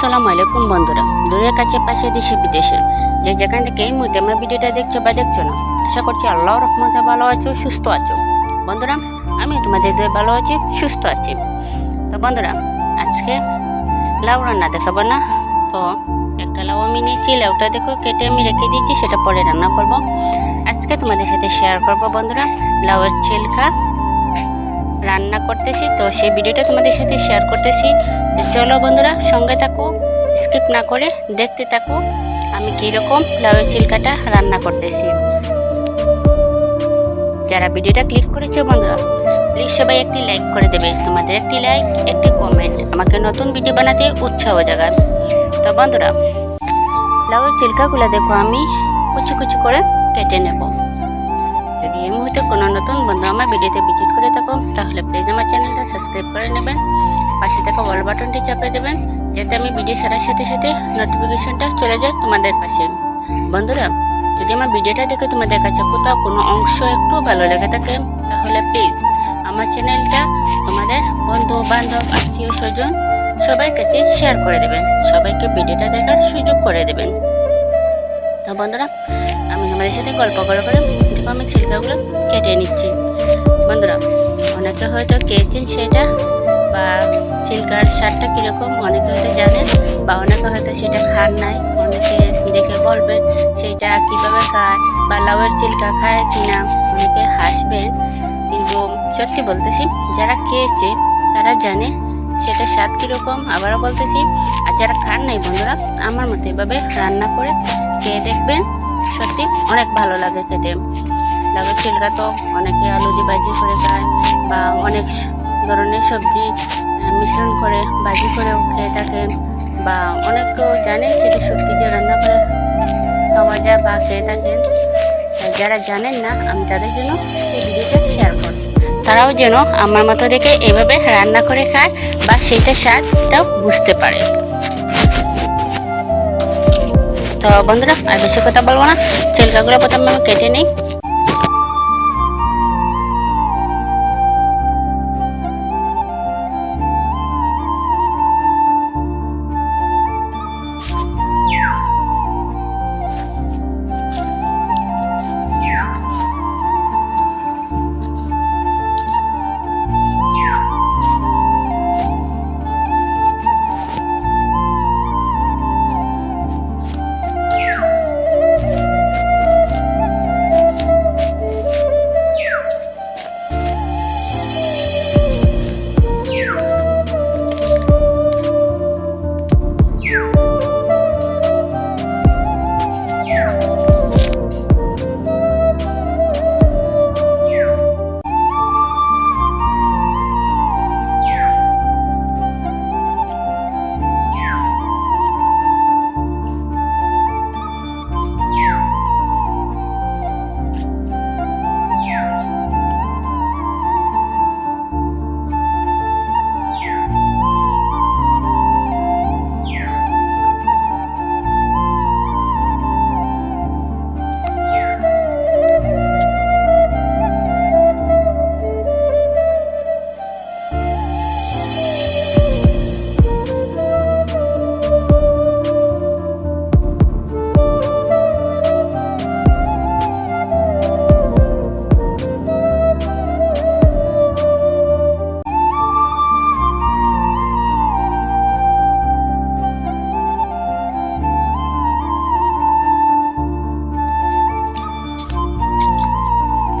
আসসালামু আলাইকুম বন্ধুরা। দূরের কাছে, পাশে দেশে, বিদেশের। যে যেখান থেকে এই মুহূর্তে আমার ভিডিওটা দেখছ বা দেখছ না, আশা করছি আল্লাহ রহমতে ভালো আছো, সুস্থ আছো। বন্ধুরা, আমি তোমাদের দিয়ে ভালো আছি, সুস্থ আছি। তো বন্ধুরা, আজকে লাউ রান্না দেখাবো না। তো একটা লাউ আমি নিয়েছি, লাউটা দেখো কেটে আমি রেখে দিয়েছি, সেটা পরে রান্না করব। আজকে তোমাদের সাথে শেয়ার করব, বন্ধুরা। লাউয়ের ছিলকা রান্না করতেছি, তো সেই ভিডিওটা তোমাদের সাথে শেয়ার করতেছি। চলো বন্ধুরা, সঙ্গে থাকো স্কিপ না করে দেখতে থাকো, আমি কীরকম লাউয়ের চিলকাটা রান্না করতেছি। যারা ভিডিওটা ক্লিক করেছ বন্ধুরা প্লিজ সবাই একটি লাইক করে দেবে। তোমাদের একটি লাইক একটি কমেন্ট আমাকে নতুন ভিডিও বানাতে উৎসাহ জাগায় তো বন্ধুরা, লাউয়ের চিলকাগুলো দেখো, আমি কুচি কুচি করে কেটে নেব। যদি কোনো নতুন বন্ধু আমার ভিডিওতে ভিজিট করে থাকো, তাহলে প্লিজ আমার চ্যানেলটা সাবস্ক্রাইব করে নেবেন। পাশে থাকা অল বাটনটি চাপে দেবেন, যাতে আমি ভিডিও ছাড়ার সাথে সাথে নোটিফিকেশনটা চলে যায় তোমাদের পাশে। বন্ধুরা, যদি আমার ভিডিওটা দেখে তোমাদের কাছে কোথাও কোনো অংশ একটু ভালো লেগে থাকে, তাহলে প্লিজ আমার চ্যানেলটা তোমাদের বন্ধু বান্ধব আত্মীয় স্বজন সবার কাছে শেয়ার করে দেবেন, সবাইকে ভিডিওটা দেখার সুযোগ করে দেবেন। তো বন্ধুরা, আমি তোমাদের সাথে গল্প করে করে দেখো আমি ছিলকাগুলো। কেটে নিচ্ছি। বন্ধুরা, অনেকে হয়তো খেয়েছেন সেটা বা ছিলকার স্বাদটা কীরকম, অনেকে হয়তো জানেন বা অনেকে হয়তো সেটা খান নাই। অনেকে দেখে বলবেন সেটা কীভাবে খায় বা লাউয়ের চিলকা খায় কিনা। অনেকে হাসবেন, কিন্তু সত্যি বলতেছি, যারা খেয়েছে তারা জানে সেটা স্বাদ কীরকম। আবারও বলতেছি, আর যারা খান নাই বন্ধুরা, আমার মতো এভাবে রান্না করে খেয়ে দেখবেন সত্যি অনেক ভালো লাগে খেতে। লাউয়ের চিলকা তো অনেকে আলু দিয়ে ভাজি করে খায় বা অনেক ধরনের সবজি মিশ্রণ করে ভাজি করেও খেয়ে থাকেন বা অনেকেও জানেন সেটা শুটকি দিয়ে রান্না করে খাওয়া যায় বা খেয়ে থাকেন। যারা জানেন না, আমি তাদের জন্য এই ভিডিওটা শেয়ার করব। তারাও যেন আমার মতো দেখে এভাবে রান্না করে খায় বা সেইটা স্বাদটাও বুঝতে পারে। তো বন্ধুরা, আর বেশি কথা বলব না। চিলকাগুলো প্রথমে আমি কেটে নিই।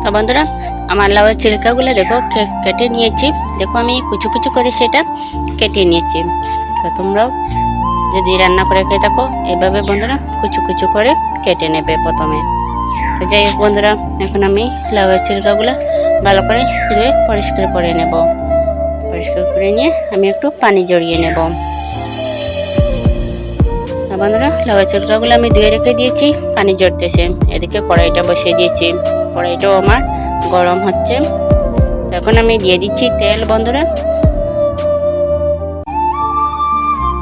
তো বন্ধুরা, আমার লাউয়ের চিলকাগুলো দেখো কেটে নিয়েছি। দেখো আমি কুচু কুচু করে সেটা কেটে নিয়েছি। তো তোমরাও যদি রান্না করে খেয়ে থাকো, এভাবে বন্ধুরা কুচু কুচু করে কেটে নেবে প্রথমে। তো যাই হোক বন্ধুরা, এখন আমি লাউয়ের চিলকাগুলো ভালো করে ধুয়ে পরিষ্কার করে নেব। পরিষ্কার করে নিয়ে আমি একটু পানি জড়িয়ে নেব। বন্ধুরা লাউয়ের চিলকাগুলো আমি ধুয়ে রেখে দিয়েছি, পানি জড়তেছে এদিকে কড়াইটা বসিয়ে দিয়েছি। কড়াইটাও আমার গরম হচ্ছে। এখন আমি দিয়ে দিচ্ছি তেল, বন্ধুরা।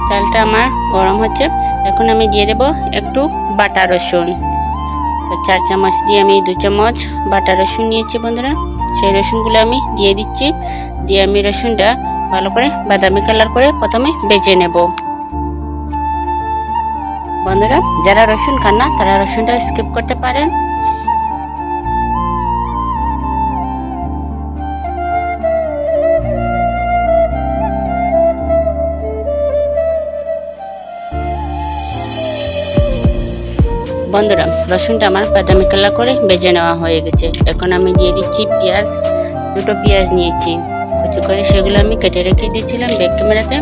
তেলটা আমার গরম হচ্ছে। এখন আমি দিয়ে দেব একটু বাটা রসুন। তো চার চামচ দিয়ে আমি দু চামচ বাটা রসুন নিয়েছি, বন্ধুরা। সেই রসুনগুলো আমি দিয়ে দিচ্ছি। দিয়ে আমি রসুনটা ভালো করে বাদামি কালার করে প্রথমে বেজে নেব। বন্ধুরা, যারা রসুন খান না, তারা রসুনটা স্কিপ করতে পারেন। বন্ধুরা, রসুনটা আমার বাদামি কালার করে বেজে নেওয়া হয়ে গেছে। এখন আমি দিয়ে দিচ্ছি পেঁয়াজ, দুটো পেঁয়াজ নিয়েছি। কুচু করে সেগুলো আমি কেটে রেখে দিয়েছিলাম ব্যাক ক্যামেরাতে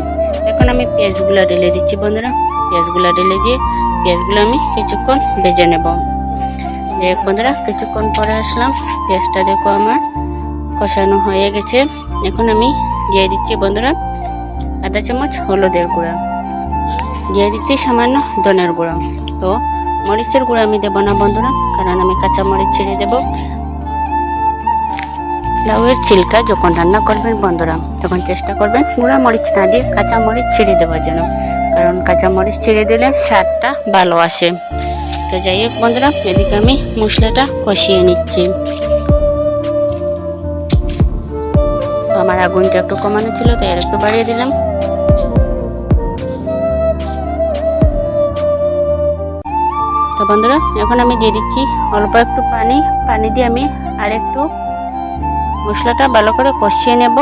এখন আমি পেঁয়াজগুলো ঢেলে দিচ্ছি বন্ধুরা। পেঁয়াজগুলো ঢেলে দিয়ে পেঁয়াজগুলো আমি কিছুক্ষণ ভেজে নেব। যে বন্ধুরা, কিছুক্ষণ পরে আসলাম। পেঁয়াজটা দেখো আমার কষানো হয়ে গেছে। এখন আমি দিয়ে দিচ্ছি বন্ধুরা আধা চামচ হলুদের গুঁড়া। দিয়ে দিচ্ছি সামান্য ধনের গুঁড়া। তো মরিচের গুঁড়া আমি দেবো না বন্ধুরা, কারণ আমি কাঁচা মরিচ ছেড়ে দেবো। লাউয়ের ছিলকা যখন রান্না করবেন বন্ধুরা, তখন চেষ্টা করবেন গুঁড়া মরিচ না দিয়ে কাঁচা মরিচ ছিঁড়ে দেওয়ার জন্য। কারণ কাঁচা মরিচ ছিঁড়ে দিলে স্বাদটা ভালো আসে। তো যাই হোক বন্ধুরা, এদিকে আমি মশলাটা কষিয়ে নিচ্ছি। আমার আগুনটা একটু কমানো ছিল, তাই আর একটু বাড়িয়ে দিলাম। তো বন্ধুরা, এখন আমি দিয়ে দিচ্ছি অল্প একটু পানি। পানি দিয়ে আমি আর একটু মশলাটা ভালো করে কষিয়ে নেব।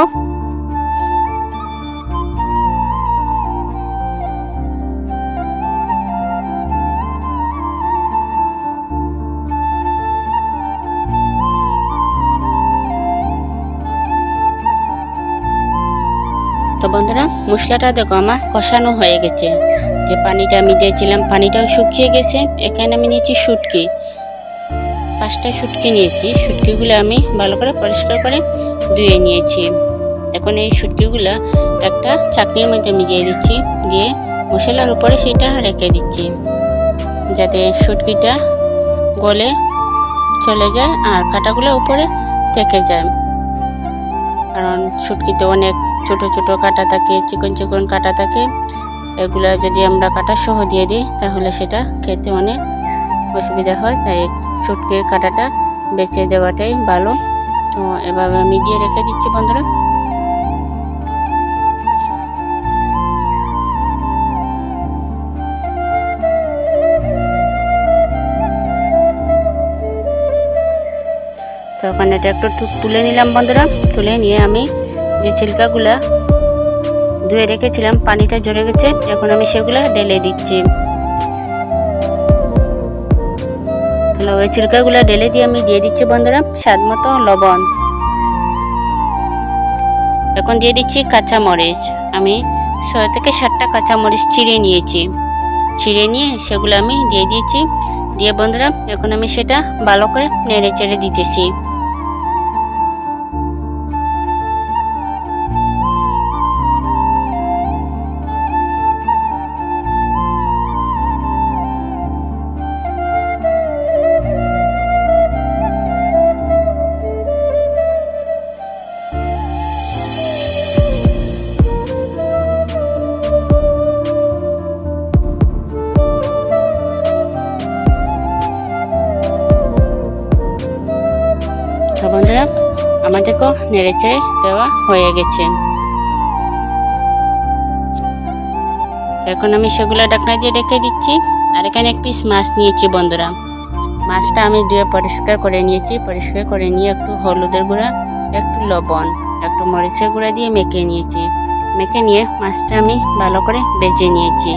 তো বন্ধুরা, মশলাটা দেখো আমার কষানো হয়ে গেছে। যে পানিটা আমি দিয়েছিলাম, পানিটাও শুকিয়ে গেছে। এখানে আমি নিয়েছি শুটকি। পাঁচটা শুটকি নিয়েছি। শুটকিগুলো আমি ভালো করে পরিষ্কার করে ধুয়ে নিয়েছি। এখন এই শুটকিগুলো একটা চাকনির মধ্যে আমি দিয়ে দিচ্ছি, দিয়ে মশলার উপরে সেটা রেখে দিচ্ছি, যাতে শুটকিটা গলে চলে যায় আর কাটাগুলো উপরে থেকে যায়। কারণ শুটকিতে অনেক ছোট ছোট কাটা থাকে, চিকন চিকন কাটা থাকে। এগুলো যদি আমরা কাটা সহ দিয়ে দিই, তাহলে সেটা খেতে অনেক অসুবিধা হয়, তাই শুটকির কাটাটা বেছে দেওয়াটাই ভালো। তো এভাবে আমি দিয়ে রেখে দিচ্ছি বন্ধুরা। তো ওখানে এটা একটু তুলে নিলাম বন্ধুরা। তুলে নিয়ে আমি যে ছিলকাগুলা ধুয়ে রেখেছিলাম, পানিটা জড়ে গেছে, এখন আমি সেগুলো ঢেলে দিচ্ছি। ওই ছিলকাগুলো ঢেলে দিয়ে আমি দিয়ে দিচ্ছি বন্ধুরা, স্বাদ মতো লবণ। এখন দিয়ে দিচ্ছি কাঁচামরিচ। আমি ছয় থেকে সাতটা কাঁচামরিচ ছিঁড়ে নিয়েছি। ছিঁড়ে নিয়ে সেগুলো আমি দিয়ে দিয়েছি। দিয়ে বন্ধুরা, এখন আমি সেটা ভালো করে নেড়ে চেড়ে দিতেছি। আমাদেরকেও নেড়ে চেড়ে দেওয়া হয়ে গেছে এখন আমি সেগুলো ডাকনা দিয়ে রেখে দিচ্ছি আর এখানে এক পিস মাছ নিয়েছি বন্ধুরা মাছটা আমি ধুয়ে পরিষ্কার করে নিয়েছি পরিষ্কার করে নিয়ে একটু হলুদের গুঁড়া একটু লবণ একটু মরিচের গুঁড়া দিয়ে মেখে নিয়েছি মেখে নিয়ে মাছটা আমি ভালো করে বেজে নিয়েছি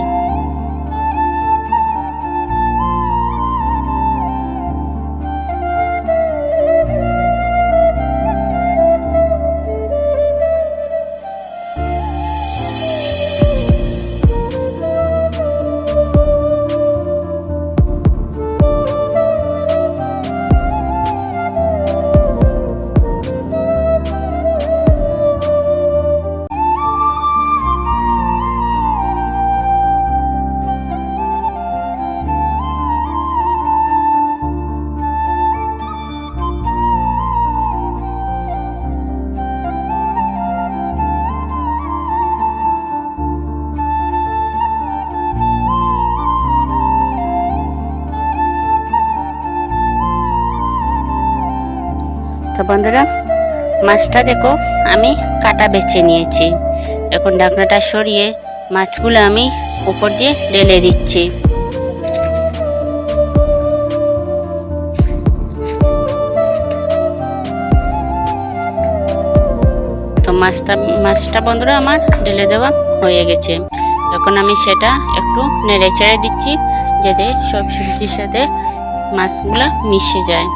বন্ধুরা, মাছটা দেখো, আমি কাটা বেছে নিয়েছি। এখন ডাকনাটা সরিয়ে মাছগুলো আমি উপর দিয়ে ঢেলে দিচ্ছি। তো মাছটা মাছটা বন্ধুরা আমার ঢেলে দেওয়া হয়ে গেছে। এখন আমি সেটা একটু নেড়ে চেড়ে দিচ্ছি, যাতে সব সবজির সাথে মাছগুলো মিশে যায়।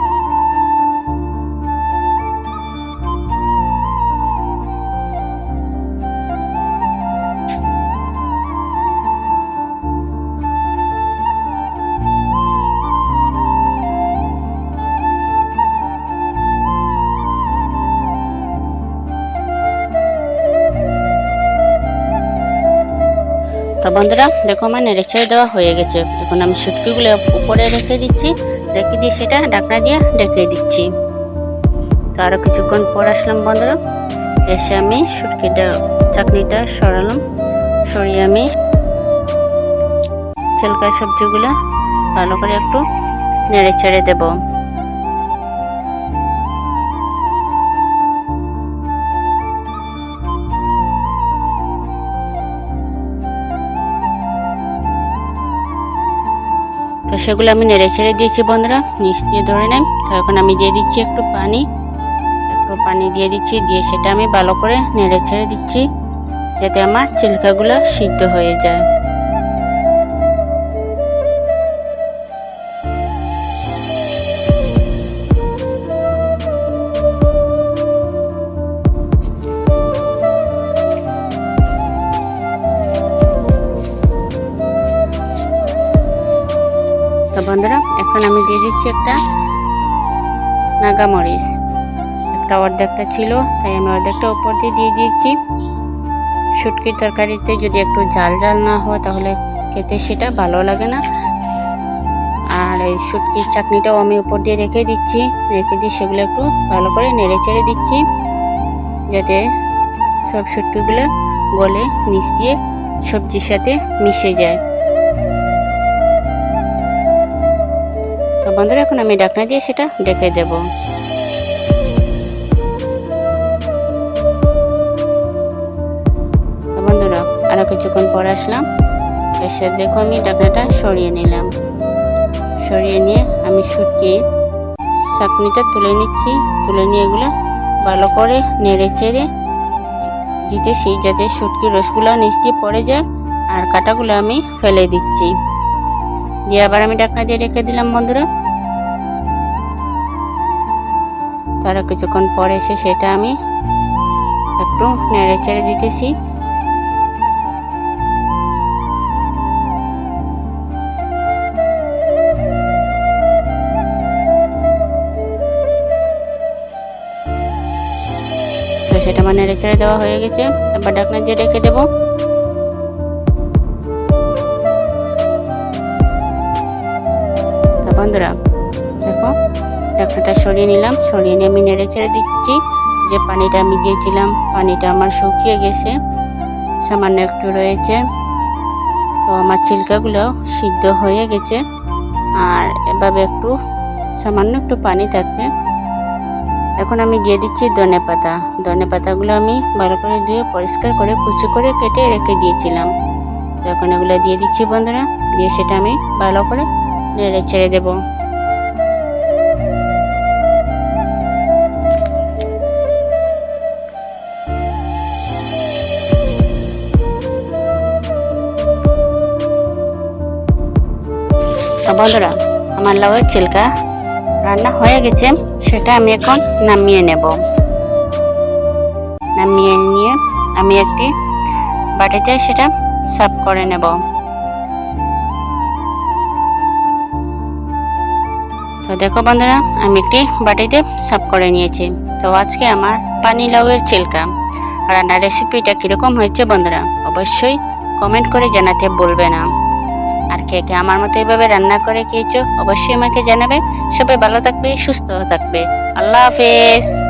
তো বন্ধুরা, দেখো আমার নেড়ে ছেড়ে দেওয়া হয়ে গেছে। এখন আমি শুটকিগুলো উপরে রেখে দিচ্ছি, রেখে দিয়ে সেটা ঢাকনা দিয়ে ঢেকে দিচ্ছি। তো আরও কিছুক্ষণ পর আসলাম বন্ধুরা, এসে আমি শুটকিটা চাটনিটা সরালাম। সরিয়ে আমি চিলকা সবজিগুলো ভালো করে একটু নেড়ে ছেড়ে দেবো। সেগুলো আমি নেড়ে ছেড়ে দিয়েছি বন্ধুরা। নিচ দিয়ে ধরে নেই তো এখন আমি দিয়ে দিচ্ছি একটু পানি। একটু পানি দিয়ে দিচ্ছি, দিয়ে সেটা আমি ভালো করে নেড়ে ছেড়ে দিচ্ছি, যাতে আমার চিলকাগুলো সিদ্ধ হয়ে যায়। এখন আমি দিয়ে দিচ্ছি একটা নাগামরিচ। একটা অর্ধেকটা ছিল, তাই আমি অর্ধেকটা উপর দিয়ে দিয়ে দিয়েছি। শুটকির তরকারিতে যদি একটু জাল জাল না হয়, তাহলে খেতে সেটা ভালো লাগে না। আর এই শুটকির চাটনিটাও আমি উপর দিয়ে রেখে দিচ্ছি। রেখে দিয়ে সেগুলো একটু ভালো করে নেড়ে চেড়ে দিচ্ছি, যাতে সব শুটকিগুলো গলে, নিচ দিয়ে সবজির সাথে মিশে যায়। বন্ধুরা, এখন আমি ডাকনা দিয়ে সেটা ডেকে দেব। বন্ধুরা, আরও কিছুক্ষণ পর আসলাম। এসে দেখো আমি ডাকনাটা সরিয়ে নিলাম। সরিয়ে নিয়ে আমি শুটকি চাটনিটা তুলে নিচ্ছি। তুলে নিয়ে এগুলো ভালো করে নেড়ে চেড়ে দিতেছি যাতে শুটকির রসগুলো নিচ দিয়ে পড়ে যায় আর কাটাগুলো আমি ফেলে দিচ্ছি। দিয়ে আবার আমি ডাকনা দিয়ে রেখে দিলাম বন্ধুরা। তারা কিছুক্ষণ পরে এসে সেটা আমি একটু নেড়ে চেড়ে দিতেছি। তো সেটা আমার নেড়ে চেড়ে দেওয়া হয়ে গেছে। এবার ডাকনা দিয়ে রেখে দেবো। বন্ধুরা, দেখো ঢাকনাটা সরিয়ে নিলাম। সরিয়ে নিয়ে আমি নেড়ে ছেড়ে দিচ্ছি। যে পানিটা আমি দিয়েছিলাম, পানিটা আমার শুকিয়ে গেছে। সামান্য একটু রয়েছে। তো আমার ছিলকাগুলো সিদ্ধ হয়ে গেছে। আর এভাবে একটু, সামান্য একটু পানি থাকবে। এখন আমি দিয়ে দিচ্ছি ধনে পাতা। ধনে পাতাগুলো আমি ভালো করে ধুয়ে পরিষ্কার করে, কুচি করে কেটে রেখে দিয়েছিলাম। তো এখন এগুলো দিয়ে দিচ্ছি বন্ধুরা। দিয়ে সেটা আমি ভালো করে নেড়ে ছেড়ে দেবো। তো বন্ধুরা, আমার লাউয়ের চিলকা রান্না হয়ে গেছে, সেটা আমি এখন নামিয়ে নেব। নামিয়ে নিয়ে আমি একটি বাটিতে সেটা সার্ভ করে নেব। তো দেখো বন্ধুরা, আমি একটি বাটিতে সার্ভ করে নিয়েছি। তো আজকে আমার পানি লাউয়ের চিলকা রান্নার রেসিপিটা কীরকম হয়েছে বন্ধুরা, অবশ্যই কমেন্ট করে জানাতে বলবে না। আর কে কে আমার মতো এইভাবে রান্না করে খেয়েছো, অবশ্যই আমাকে জানাবে। সবাই ভালো থাকবে, সুস্থ থাকবে। আল্লাহ হাফেজ।